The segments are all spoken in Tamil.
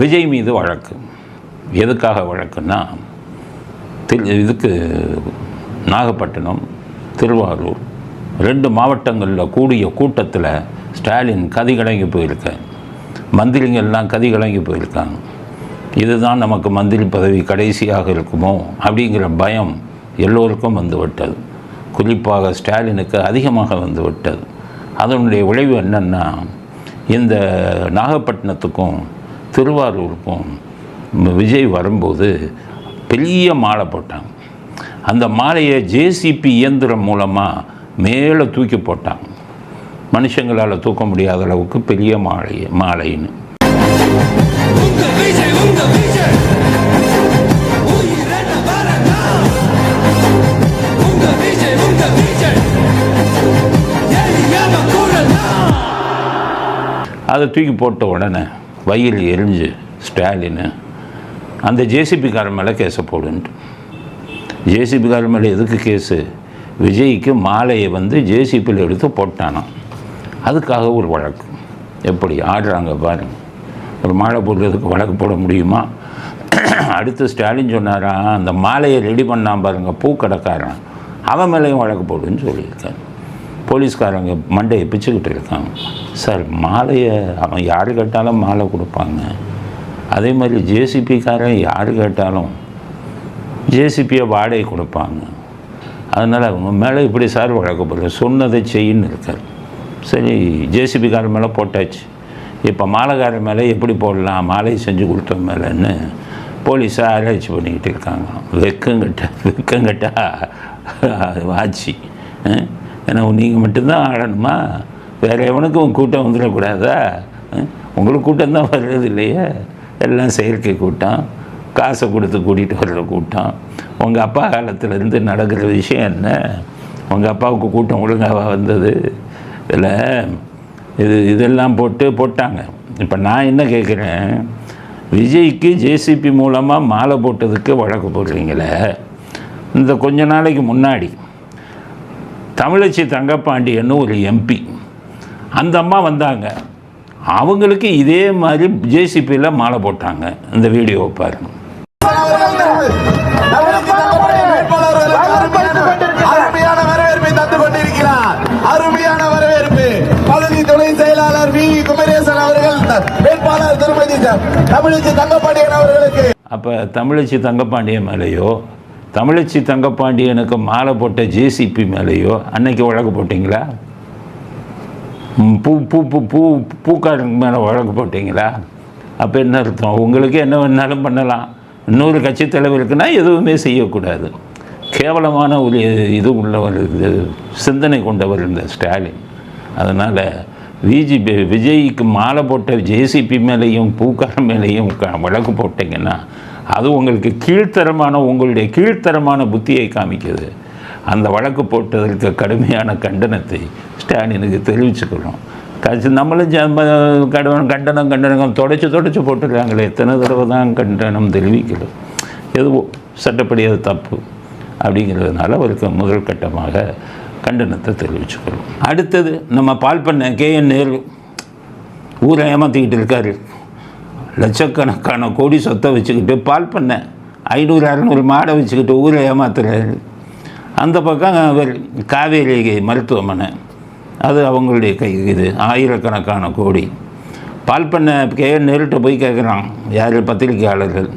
விஜய் மீது வழக்கு. எதுக்காக வழக்குன்னா திரு இதுக்கு நாகப்பட்டினம் திருவாரூர் ரெண்டு மாவட்டங்களில் கூடிய கூட்டத்தில் ஸ்டாலின் கதி கலங்கி போயிருக்கேன் மந்திரிங்கள்லாம் கதி கலங்கி போயிருக்காங்க. இதுதான் நமக்கு மந்திரி பதவி கடைசியாக இருக்குமோ அப்படிங்கிற பயம் எல்லோருக்கும் வந்து விட்டது குறிப்பாக ஸ்டாலினுக்கு அதிகமாக வந்து விட்டது அதனுடைய விளைவு என்னென்னா இந்த நாகப்பட்டினத்துக்கும் திருவாரூருக்கும் விஜய் வரும்போது பெரிய மாலை போட்டாங்க. அந்த மாலையை ஜேசிபி இயந்திரம் மூலமாக மேலே தூக்கி போட்டாங்க. மனுஷங்களால் தூக்க முடியாத அளவுக்கு பெரிய மாலை மாலைன்னு. அதை தூக்கி போட்ட உடனே வயிறு எரிஞ்சு ஸ்டாலின். அந்த ஜேசிபிக்காரன் மேலே கேஸை போடுன்ட்டு. ஜேசிபிக்காரன் மேலே எதுக்கு கேஸு விஜய்க்கு மாலையை வந்து ஜேசிபியில் எடுத்து போட்டானாம். அதுக்காக ஒரு வழக்கு. எப்படி ஆடுறாங்க பாருங்க ஒரு மாலை போடுறதுக்கு வழக்கு போட முடியுமா? அடுத்து ஸ்டாலின் சொன்னாரா அந்த மாலையை ரெடி பண்ணான் பாருங்க பூக்கடைக்காரன். அவன் மேலேயும் வழக்கு போடுன்னு சொல்லியிருக்காரு. போலீஸ்காரங்க மண்டையை பிச்சுக்கிட்டு இருக்காங்க. சார் மாலையை அவன் யார் கேட்டாலும் மாலை கொடுப்பாங்க. அதே மாதிரி ஜேசிபிக்காரன் யார் கேட்டாலும் ஜேசிபியை வாடகை கொடுப்பாங்க. அதனால் அவங்க மேலே இப்படி சார் வழக்கப்படுறது சொன்னதை செய்யின்னு இருக்கார். சரி ஜேசிபிக்காரன் மேலே போட்டாச்சு. இப்போ மாலைக்காரன் மேலே எப்படி போடலாம்? மாலையை செஞ்சு கொடுத்த மேலேன்னு போலீஸை ஆராய்ச்சி பண்ணிக்கிட்டு இருக்காங்க. வெக்கங்கிட்ட வெக்கங்கிட்ட ஆச்சு ஏன்னா நீங்கள் மட்டும்தான் ஆடணுமா? வேறு எவனுக்கும் கூட்டம் வந்துடக்கூடாதா? உங்களுக்கு கூட்டம் தான் வர்றது இல்லையே? எல்லாம் செயற்கை கூட்டம். காசை கொடுத்து கூட்டிகிட்டு வர்ற கூட்டம். உங்கள் அப்பா காலத்துலேருந்து நடக்கிற விஷயம் என்ன? உங்கள் அப்பாவுக்கு கூட்டம் ஒழுங்காக வந்தது? இதில் இது இதெல்லாம் போட்டு போட்டாங்க. இப்போ நான் என்ன கேட்குறேன் விஜய்க்கு ஜேசிபி மூலமாக மாலை போட்டதுக்கு வழக்கு போடுறீங்களே. இந்த கொஞ்ச நாளைக்கு முன்னாடி. தமிழச்சி தங்கப்பாண்டியன்னு ஒரு எம்பி. அந்த அம்மா வந்தாங்க. அவங்களுக்கு இதே மாதிரி ஜேசிபியில் மாலை போட்டாங்க. இந்த வீடியோவை பாருங்க. அருமையான வரவேற்பை பழனி துணை செயலாளர் வி. குமரேசன் அவர்கள் வேட்பாளர் திருமதி தமிழிசை தங்கப்பாண்டியன் அவர்களுக்கு. அப்போ தமிழச்சி தங்கப்பாண்டியன் மேலேயோ தமிழச்சி தங்கப்பாண்டியனுக்கு மாலை போட்ட ஜேசிபி மேலேயோ அன்னைக்கு வழக்கு போட்டிங்களா? பூ பூ பூ பூ பூக்காரனுக்கு மேலே வழக்கு போட்டிங்களா? அப்போ என்ன அர்த்தம்? உங்களுக்கு என்ன வேணாலும் பண்ணலாம். இன்னொரு கட்சி தலைவருக்குன்னா எதுவுமே செய்யக்கூடாது. கேவலமான ஒரு இது உள்ளவர் இது சிந்தனை கொண்டவர் இந்த ஸ்டாலின். அதனால் விஜிபி விஜய்க்கு மாலை போட்ட ஜேசிபி மேலேயும் பூக்கார மேலேயும் வழக்கு போட்டிங்கன்னா அது உங்களுக்கு கீழ்த்தரமான உங்களுடைய கீழ்த்தரமான புத்தியை காமிக்குது. அந்த வழக்கு போட்டதற்கு கடுமையான கண்டனத்தை ஸ்டாலினுக்கு தெரிவிச்சுக்கிறோம் கட்சி நம்மளும் ஜ- கண்டனம் கண்டனம் தொடச்சி தொடச்சி போட்டுருக்காங்களே. எத்தனை தடவை தான் கண்டனம் தெரிவிக்கணும். எதுவோ சட்டப்படி அது தப்பு அப்படிங்கிறதுனால அவருக்கு முதல் கட்டமாக கண்டனத்தை தெரிவிச்சுக்கிறோம் அடுத்தது நம்ம பால் பண்ண கேஎன் நேரு ஊரை ஏமாற்றிக்கிட்டு இருக்காரு. லட்சக்கணக்கான கோடி சொத்தை வச்சுக்கிட்டு பால் பண்ண ஐநூறு அறநூறு மாடை வச்சுக்கிட்டு ஊரை ஏமாத்துறாரு. அந்த பக்கம் அவர் காவேரி மருத்துவமனை அது அவங்களுடைய கை இது ஆயிரக்கணக்கான கோடி. பால் பண்ண கே நேரிட்ட போய் கேட்குறான் யார் பத்திரிகையாளர்கள்?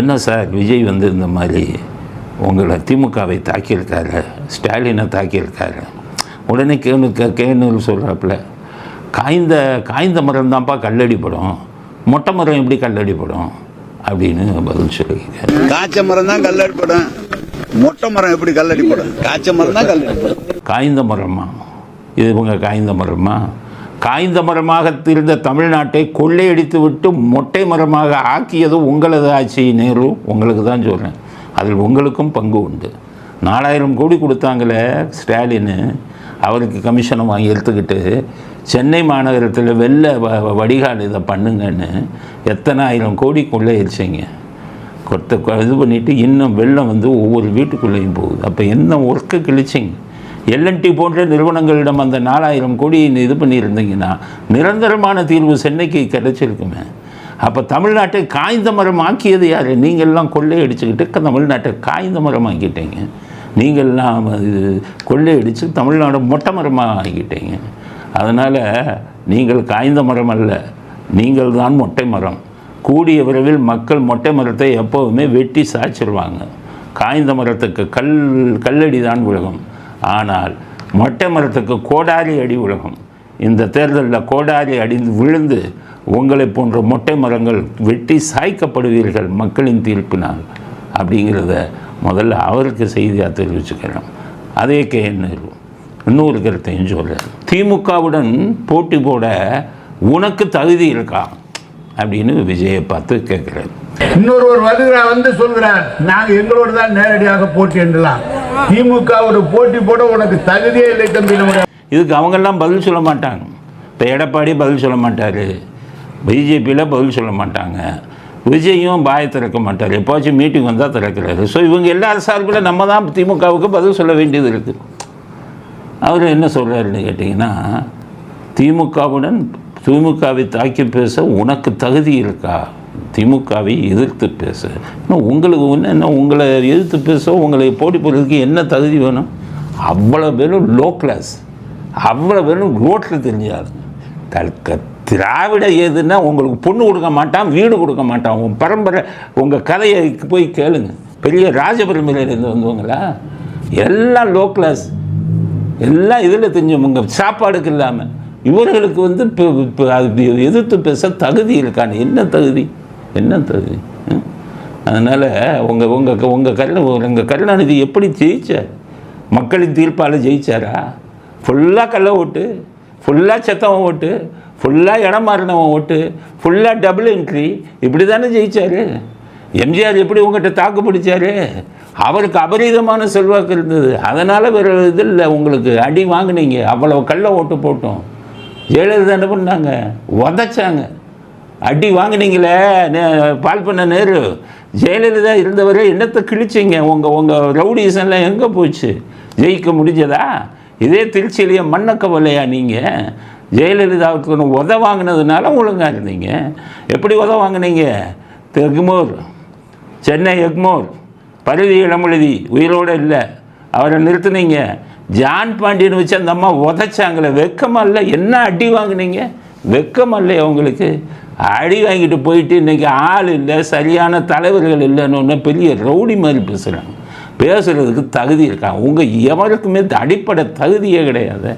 என்ன சார் விஜய் வந்து இந்த மாதிரி உங்களை திமுகவை தாக்கியிருக்காரு ஸ்டாலினை தாக்கியிருக்காரு. உடனே கேணு கே சொல்கிறாப்புல காய்ந்த காய்ந்த மரம் தான்ப்பா கல்லடிப்படும் மொட்டை மரம் எப்படி கல்லடிப்படும்? அப்படின்னு பதில் சொல்லியிருக்காரு. காய்ச்ச மரம் தான் கல்லடிப்படும். மொட்டை மரம் எப்படி கல்லடிப்படும்? காய்ச்ச மரம் தான் கல்லடிப்படும். காய்ந்த மரமா? இது இவங்க காய்ந்த மரமா? காய்ந்த மரமாக இருந்த தமிழ்நாட்டை கொள்ளையடித்து விட்டு மொட்டை மரமாக ஆக்கியது உங்களது ஆட்சி நேரு. உங்களுக்கு தான் சொல்கிறேன் அதில் உங்களுக்கும் பங்கு உண்டு. நாலாயிரம் கோடி கொடுத்தாங்களே ஸ்டாலின். அவருக்கு கமிஷனை வாங்கி எடுத்துக்கிட்டு சென்னை மாநகரத்தில் வெளில வ- வடிகால் இதை பண்ணுங்கன்னு எத்தனை ஆயிரம் கோடி இருச்சிங்க கொத்த இது பண்ணிவிட்டு இன்னும் வெள்ளம் வந்து ஒவ்வொரு வீட்டுக்குள்ளேயும் போகுது. அப்போ என்ன ஒர்க்கு கிழிச்சிங்க? எல்என்டி போன்ற நிறுவனங்களிடம் அந்த நாலாயிரம் கோடி இது பண்ணியிருந்தீங்கன்னா நிரந்தரமான தீர்வு சென்னைக்கு கிடைச்சிருக்குமே. அப்போ தமிழ்நாட்டை காய்ந்த மரம் ஆக்கியது யார்? நீங்கள்லாம் கொள்ளையடிச்சுக்கிட்டு தமிழ்நாட்டை காய்ந்த மரம் ஆக்கிட்டீங்க. நீங்கள்லாம் இது கொள்ளையடித்து தமிழ்நாடு மொட்டை மரமாக ஆகிட்டீங்க. அதனால் நீங்கள் காய்ந்த மரம் அல்ல நீங்கள் தான் மொட்டை மரம். கூடிய விரைவில் மக்கள் மொட்டை மரத்தை எப்போவுமே வெட்டி சாய்ச்சிருவாங்க. காய்ந்த மரத்துக்கு கல் கல்லடி தான் உலகம். ஆனால் மொட்டை மரத்துக்கு கோடாரி அடி உலகம். இந்த தேர்தலில் கோடாரி அடிந்து விழுந்து உங்களை போன்ற மொட்டை மரங்கள் வெட்டி சாய்க்கப்படுவீர்கள் மக்களின் தீர்ப்பினால். அப்படிங்கிறத முதல்ல அவருக்கு செய்தியாக தெரிவிச்சுக்கிறோம் அதே கே இன்னொரு கருத்தையும் சொல்கிறேன் திமுகவுடன் போட்டி போட உனக்கு தகுதி இருக்கா? அப்படின்னு விஜயை பார்த்து கேட்குறாரு. இன்னொருவர் வருகிறார் வந்து சொல்கிறார் நாங்க எங்களோடு தான் நேரடியாக போட்டி என்றலாம். திமுகவோட போட்டி போட உனக்கு தகுதியே இல்லை தம்பி இதுக்கு அவங்கெல்லாம் பதில் சொல்ல மாட்டாங்க. இப்போ எடப்பாடி பதில் சொல்ல மாட்டார். பிஜேபியில் பதில் சொல்ல மாட்டாங்க. விஜயும் பாய் திறக்க மாட்டார். எப்போச்சும் மீட்டிங் வந்தால் திறக்கிறாரு. ஸோ இவங்க எல்லாரும் சார்பில் நம்ம தான் திமுகவுக்கு பதில் சொல்ல வேண்டியது இருக்குது அவர் என்ன சொல்கிறாருன்னு கேட்டிங்கன்னா திமுகவுடன் திமுகவை தாக்கி பேச உனக்கு தகுதி இருக்கா? திமுகவை எதிர்த்து பேச. இன்னும் உங்களுக்கு ஒன்று என்ன உங்களை எதிர்த்து பேச உங்களை போட்டி போடுறதுக்கு என்ன தகுதி வேணும்? அவ்வளோ பேரும் லோ கிளாஸ் அவ்வளோ பேரும் ரோட்டில் தெரிஞ்சாருங்க தற்க திராவிட எதுன்னா உங்களுக்கு பொண்ணு கொடுக்க மாட்டான் வீடு கொடுக்க மாட்டான். உங்கள் பரம்பரை உங்கள் கதையை போய் கேளுங்க. பெரிய ராஜபெருமையிலேருந்து வந்தவங்களா? எல்லாம் லோ கிளாஸ் எல்லாம் இதில் தெரிஞ்சவங்க. சாப்பாடுக்கு இல்லாமல் இவர்களுக்கு வந்து இப்போ அது எதிர்த்து பேச தகுதி இருக்கான. என்ன தகுதி? என்ன தகுதி? அதனால் உங்கள் உங்கள் உங்கள் கருண உங்கள் கருணாநிதி எப்படி ஜெயிச்சார் மக்களின் தீர்ப்பால் ஜெயிச்சாரா? ஃபுல்லாக கள்ள ஓட்டு ஃபுல்லாக செத்தவன் ஓட்டு ஃபுல்லாக இடம் மாறினவன் ஓட்டு ஃபுல்லாக டபுள் என்ட்ரி இப்படி தானே ஜெயிச்சாரு? எம்ஜிஆர் எப்படி உங்கள்கிட்ட தாக்கு பிடிச்சாரு? அவருக்கு அபரீதமான செல்வாக்கு இருந்தது. அதனால் வேறு இது இல்லை உங்களுக்கு அடி வாங்குனீங்க. அவ்வளோ கல்லை ஓட்டு போட்டோம். ஜெயலலிதா என்ன பண்ணாங்க? உதச்சாங்க. அடி வாங்குனீங்களே நே- பால் பண்ண நேரு. ஜெயலலிதா இருந்தவரை என்னத்தை கிழிச்சிங்க? உங்கள் உங்கள் ரவுடிசன்லாம் எங்கே போச்சு? ஜெயிக்க முடிஞ்சதா? இதே திருச்சியிலேயே மண்ணக்கவலையா நீங்கள் ஜெயலலிதாவுக்கு ஒன்று உத வாங்கினதுனால ஒழுங்காக இருந்தீங்க. எப்படி உத வாங்குனீங்க? எக்மோர் சென்னை எக்மோர் பருதி இளமொழுதி உயிரோடு இல்லை. அவரை நிறுத்துனீங்க. ஜான் பாண்டியன் வச்சு அந்த அம்மா உதைச்சாங்களே. வெக்கமல்ல என்ன அடி வாங்குனீங்க? வெக்கமல்ல அவங்களுக்கு அடி வாங்கிட்டு போயிட்டு இன்றைக்கி ஆள் இல்லை சரியான தலைவர்கள் இல்லைன்னு ஒன்று பெரிய ரவுடி மாதிரி பேசுகிறாங்க பேசுகிறதுக்கு தகுதி இருக்காங்க உங்கள் எவருக்குமே அடிப்படை தகுதியே கிடையாது.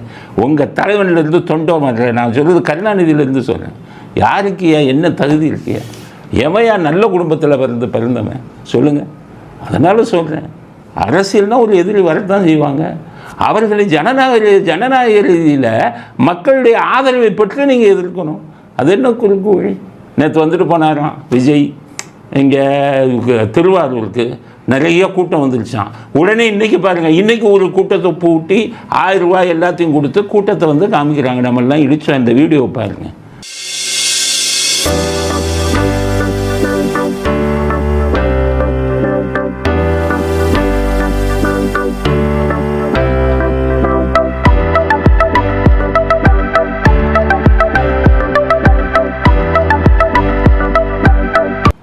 உங்கள் தலைவனிலிருந்து தொண்டோ மாட்டேன். நான் சொல்கிறது கருணாநிதியிலேருந்து சொல்கிறேன் யாருக்கு ஏன் என்ன தகுதி இருக்கியா எவையா நல்ல குடும்பத்தில் பிறந்து பிறந்தவன்? சொல்லுங்கள் அதனால் சொல்கிறேன் அரசியல்னால் ஒரு எதிரி வரத்தான் செய்வாங்க. அவர்களை ஜனநாயக ஜனநாயக ரீதியில் மக்களுடைய ஆதரவை பெற்று நீங்கள் எதிர்க்கணும். அது என்ன குறுக்கு வழி நேற்று வந்துட்டு போனாராம். விஜய். இங்கே திருவாரூருக்கு. நிறைய கூட்டம் வந்துருச்சான் உடனே இன்றைக்கி பாருங்கள் இன்றைக்கி ஒரு கூட்டத்தை பூட்டி ஆயிரம் ரூபாய் எல்லாத்தையும் கொடுத்து கூட்டத்தை வந்து காமிக்கிறாங்க. நம்மெல்லாம் இடிச்சோம் இந்த வீடியோ பாருங்கள்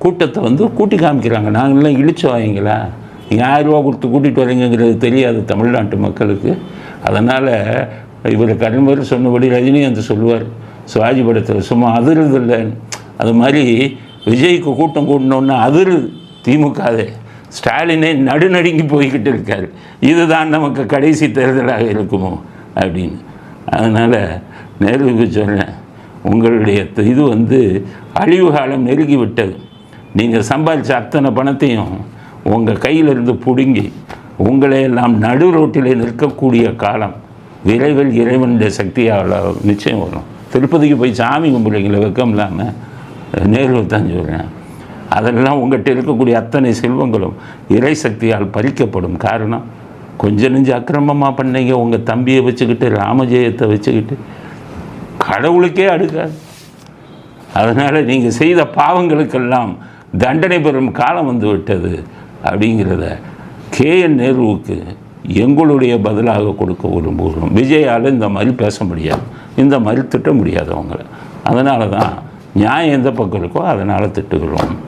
கூட்டத்தை வந்து கூட்டி காமிக்கிறாங்க. நாங்களாம் இழிச்சோம் வாங்கிங்களா நீங்கள் ஆயிரம் ரூபா கொடுத்து கூட்டிகிட்டு வரீங்கிறது தெரியாது தமிழ்நாட்டு மக்களுக்கு. அதனால் இவர் கரும்பர் சொன்னபடி ரஜினிகாந்த் சொல்லுவார். சிவாஜி படத்தில் சும்மா அதிருதில்லை. அது மாதிரி விஜய்க்கு கூட்டம் கூட்டினோன்னா அதிரு திமுகவே. ஸ்டாலினே நடுநடுங்கி போய்கிட்டு இருக்கார். இதுதான் நமக்கு கடைசி தேர்தலாக இருக்குமோ அப்படின்னு. அதனால் நேருவுக்கு சொல்கிறேன் உங்களுடைய இது வந்து அழிவு காலம் நெருங்கி விட்டது நீங்கள் சம்பாதிச்ச அத்தனை பணத்தையும் உங்கள் கையிலிருந்து பிடுங்கி உங்களை எல்லாம் நடு ரோட்டிலே நிற்கக்கூடிய காலம் விரைவில் இறைவனுடைய சக்தியால் நிச்சயம் வரும். திருப்பதிக்கு போய் சாமி கும்பிடுறீங்களே வெக்கம் இல்லாமல் நேரு தான் சொல்கிறேன் அதெல்லாம் உங்கள்கிட்ட இருக்கக்கூடிய அத்தனை செல்வங்களும் இறை சக்தியால் பறிக்கப்படும் காரணம். கொஞ்ச நெஞ்சு அக்கிரமமாக பண்ணீங்க உங்கள் தம்பியை வச்சுக்கிட்டு ராமஜெயத்தை வச்சுக்கிட்டு. கடவுளுக்கே அடுக்காது. அதனால் நீங்கள் செய்த பாவங்களுக்கெல்லாம் தண்டனை பெறும் காலம் வந்து விட்டது அப்படிங்கிறத கேஎன் நேருவுக்கு எங்களுடைய பதிலாக கொடுக்க விரும்புகிறோம். விஜயால் இந்த மாதிரி பேச முடியாது. இந்த மாதிரி திட்ட முடியாது அவங்கள. அதனால தான் நியாயம் எந்த பக்கம் இருக்கோ அதனால் திட்டுகிறோம்.